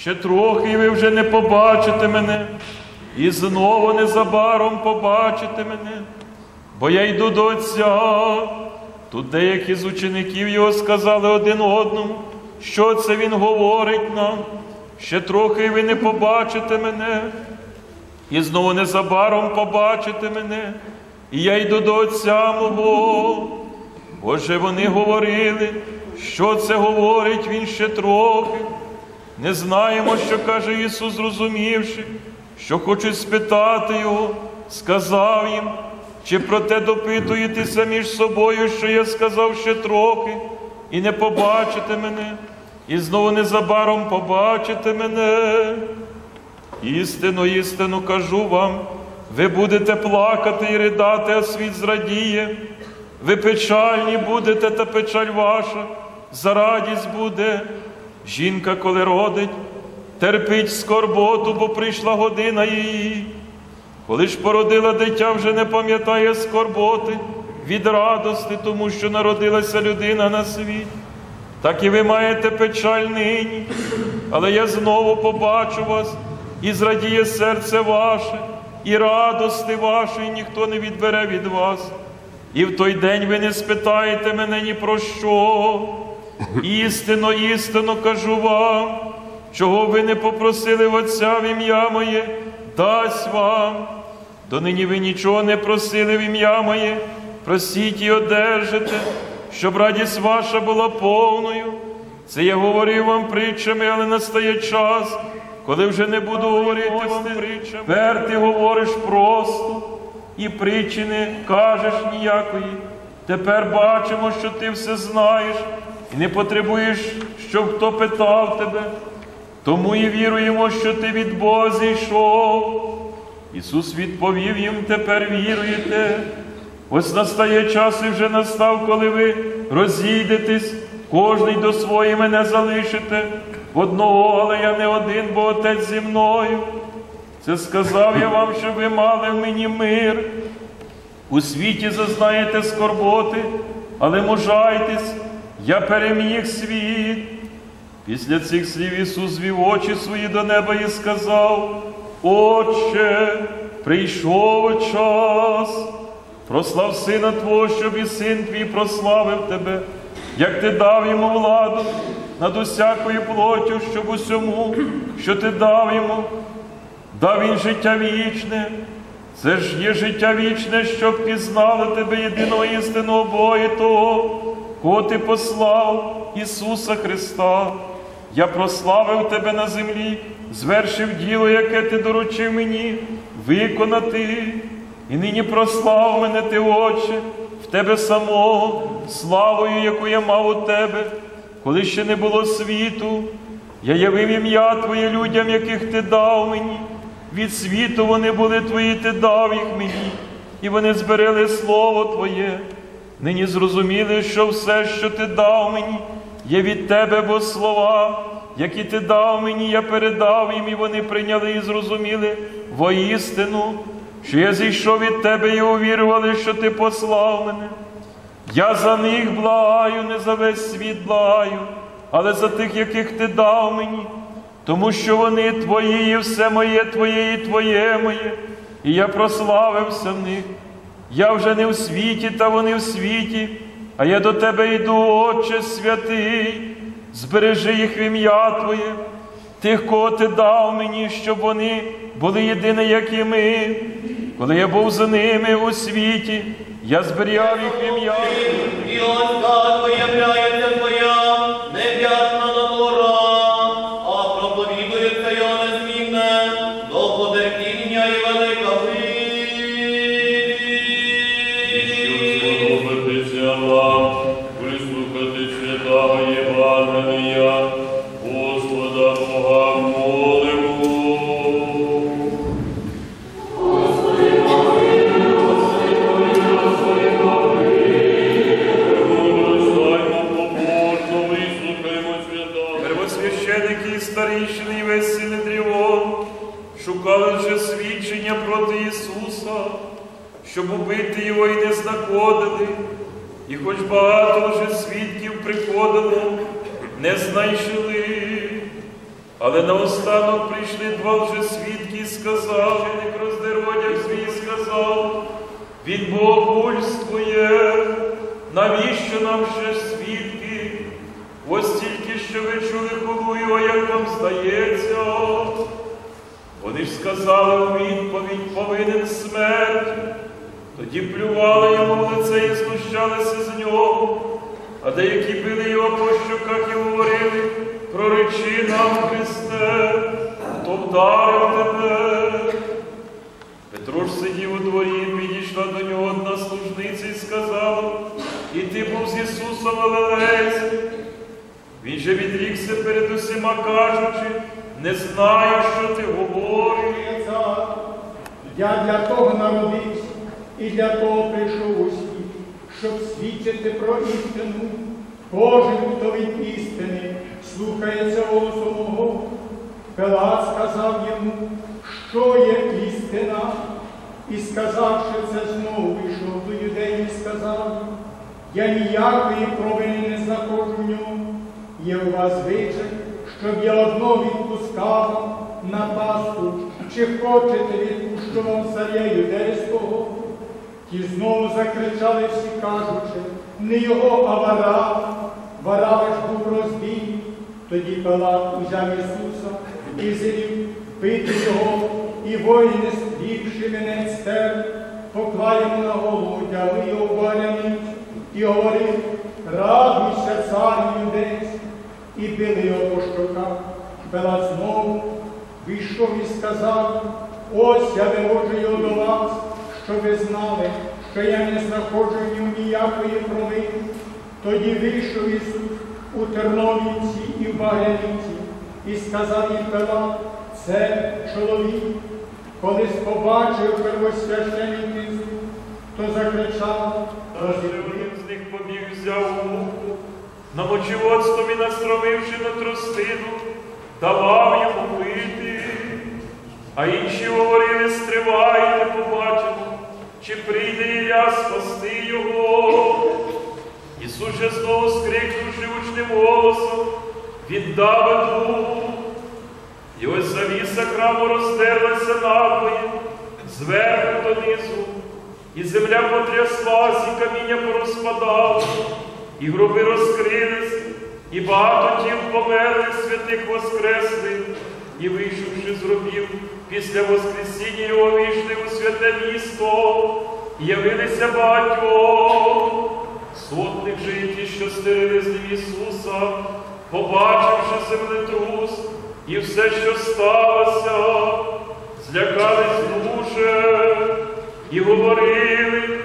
Ще трохи і ви вже не побачите мене, і знову незабаром побачите мене, бо я йду до Отця. Тут деякі з учеників його сказали один одному, що це він говорить нам. Ще трохи і ви не побачите мене, і знову незабаром побачите мене, і я йду до Отця мого. Отже, вони говорили, що це говорить Він ще трохи. Не знаємо, що каже Ісус, зрозумівши, що хочуть спитати Його, сказав їм, чи про те допитуєтеся між собою, що я сказав ще трохи, і не побачите мене, і знову незабаром побачите мене. Істину, істину кажу вам, ви будете плакати і ридати, а світ зрадіє. Ви печальні будете, та печаль ваша, за радість буде. Жінка, коли родить, терпить скорботу, бо прийшла година її. Коли ж породила дитя, вже не пам'ятає скорботи від радости, тому що народилася людина на світ. Так і ви маєте печаль нині, але я знову побачу вас, і зрадіє серце ваше, і радости вашої ніхто не відбере від вас. І в той день ви не спитаєте мене ні про що. Істинно, істинно кажу вам, чого ви не попросили в Отця в ім'я моє, дасть вам. Донині ви нічого не просили в ім'я моє, просіть і одержите, щоб радість ваша була повною. Це я говорив вам притчами, але настає час, коли вже не буду говорити вам притчами. Тепер ти говориш просто і притчі не кажеш ніякої. Тепер бачимо, що ти все знаєш і не потребуєш, щоб хто питав тебе. Тому і віруємо, що ти від Бога зійшов. Ісус відповів їм, тепер віруєте. Ось настає час і вже настав, коли ви розійдетесь, кожний до своєї мене залишите. Одного, але я не один, бо Отець зі мною. Це сказав я вам, щоб ви мали в мені мир. У світі зазнаєте скорботи, але мужайтесь, я переміг світ. Після цих слів Ісус звів очі свої до неба і сказав: Отче, прийшов час, прослав Сина Твого, щоб і син твій прославив Тебе, як ти дав йому владу над усякою плоттю, щоб усьому, що ти дав йому, дав він життя вічне. Це ж є життя вічне, щоб пізнали тебе єдиного істинного Бога того, кого ти послав, Ісуса Христа. Я прославив тебе на землі, звершив діло, яке ти доручив мені, виконати. І нині прослав мене, ти, Отче, в тебе самого, славою, яку я мав у тебе, коли ще не було світу. Я явив ім'я Твоє людям, яких ти дав мені. Від світу вони були твої, ти дав їх мені, і вони зберели Слово Твоє. Нині зрозуміли, що все, що ти дав мені, є від Тебе, бо слова, які ти дав мені, я передав їм, і вони прийняли і зрозуміли воістину, що я зійшов від Тебе і увірували, що Ти послав мене. Я за них благаю, не за весь світ благаю, але за тих, яких ти дав мені тому що вони твої, і все моє Твоє, і Твоє моє, і я прославився в них. Я вже не в світі, та вони в світі, а я до Тебе йду, Отче святий, збережи їх в ім'я Твоє, тих, кого Ти дав мені, щоб вони були єдині, як і ми. Коли я був за ними у світі, я зберігав їх в ім'я. І щоб убити Його і не знаходили. І хоч багато вже свідків приходило, не знайшли. Але наостанок прийшли два лжесвідки і сказав, як роздеродяг свій сказав, від богохульствує, навіщо нам ще свідки? Ось тільки що ви чули хулу його, як вам здається. Вони ж сказали у відповідь повинен смерть. Тоді плювали йому в лице і знущалися з нього, а деякі били його по щоках і говорили, проречи нам, Христе, хто вдарив тебе. Петро ж сидів у дворі, підійшла до нього одна служниця і сказала, і ти був з Ісусом Галилейським. Він же відрікся перед усіма, кажучи, не знаю, що ти говориш. Я для того народився і для того прийшов у світ, щоб свідчити про істину. Кожен, хто від істини слухається голосу мого. Пилат сказав йому, що є істина, і сказавши це знову, вийшов до юдеї і сказав, я ніякої провини не знаходжу в ньому. Є у вас звичай, щоб я одно відпускав на Пасху, чи хочете відпущу вам царя юдейського? Ті знову закричали всі, кажучи, не його, а вара. Варава ж був розбій. Тоді Пилат узяв Ісуса і зрів бити його, і воїни, стрівши вінець стер, поклали йому на голову, тягли його в і говорив, радуйся, цар юдейський, і били його по щоках. Пилат знову вийшов і сказав, ось я виводжу його до вас, щоб ви знали, що я не знаходжу ні в ніякої провини. Тоді вийшов Ісус у Терновінці і в Багряниці і сказав їм Пилат, це чоловік. Колись побачив первосвященників, то закричав, розібрив. Один з них побіг, взяв муку, намочив оцтом і настромивши на тростину, давав йому пити. А інші говорили, стривайте, побачимо, чи прийде Ілля спасти його. Ісус же знову скрикнувши гучним голосом, віддав дух. І ось завіса храму роздерлася надвоє, зверху донизу, і земля потряслась, і каміння порозпадало, і гроби розкрились, і багато тіл померлих святих воскресли, і вийшовши з гробів, після Воскресіння його вийшли у святе місто, явилися багатьом. Сотник же що стерили з ним Ісуса, побачивши землетрус і все, що сталося, злякались дуже і говорили,